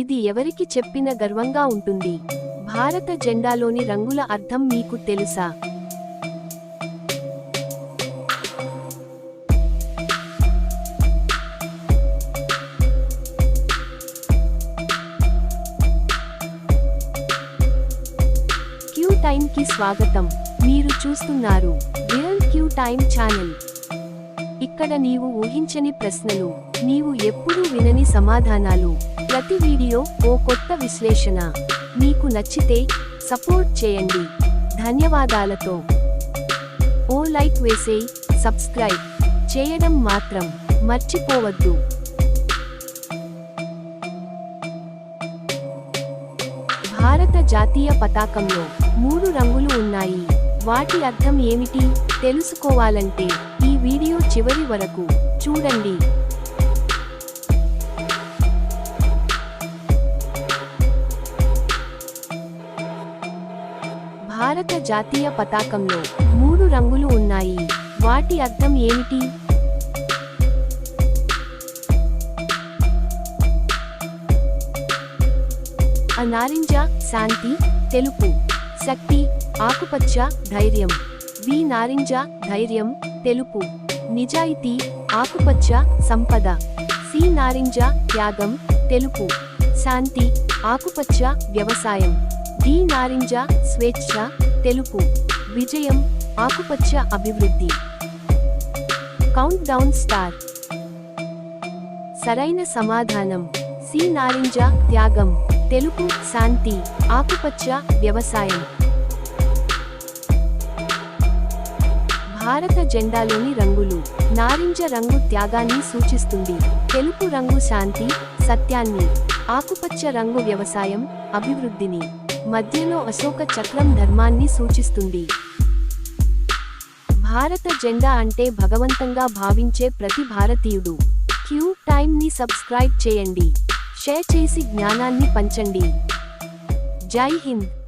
ఇది ఎవరికి చెప్పిన గర్వంగా ఉంటుంది. భారత జెండాలోని రంగుల అర్థం మీకు తెలుసా? క్యూ టైం కి స్వాగతం. మీరు చూస్తున్నారు రియల్ క్యూ టైం ఛానల్. ఇక్కడ నీవు ఊహించని ప్రశ్నలు నీవు ఎప్పుడూ వినని సమాధానాలు. ప్రతి వీడియో ఓ కొత్త విశ్లేషణ. మీకు నచ్చితే సపోర్ట్ చేయండి. ధన్యవాదాలతో. ఓ లైక్ వేసే సబ్స్క్రైబ్ చేయడం మాత్రం మర్చిపోవద్దు. భారత జాతీయ పతాకంలో మూడు రంగులు ఉన్నాయి. వాటి అర్థం ఏమిటి? తెలుసుకోవాలంటే చివరి వరకు చూడండి. భారత జాతీయ పతాకంలో మూడు రంగులు ఉన్నాయి. వాటి అర్థం ఏమిటి? ఆ నారింజ శాంతి తెలుపు శక్తి ఆకుపచ్చ ధైర్యం. వి. నారింజ ధైర్యం తెలుపు. నిజాయితీ ఆకుపచ్చ సంపద. సి. నారింజ త్యాగం తెలుపు. శాంతి ఆకుపచ్చ వ్యవసాయం. డి. నారింజ స్వేచ్ఛ తెలుపు. విజయం ఆకుపచ్చ అభివృద్ధి. కౌంట్ డౌన్ స్టార్ సరైన సమాధానం. సి. నారింజ త్యాగం. తెలుపు శాంతి ఆకుపచ్చ వ్యవసాయం. భారత జెండాలోని రంగులు. నారింజ రంగు త్యాగాన్ని సూచిస్తుంది. తెలుపు రంగు శాంతి సత్యాన్ని. ఆకుపచ్చ రంగు వ్యవసాయం అభివృద్ధిని. మధ్యలో అశోక చక్రం ధర్మాన్ని సూచిస్తుంది. భారత జెండా అంటే భగవంతంగా భావించే ప్రతి భారతీయుడు. క్యూ టైమ్ని సబ్స్క్రైబ్ చేయండి. షేర్ చేసి జ్ఞానాన్ని పంచండి. జై హింద్.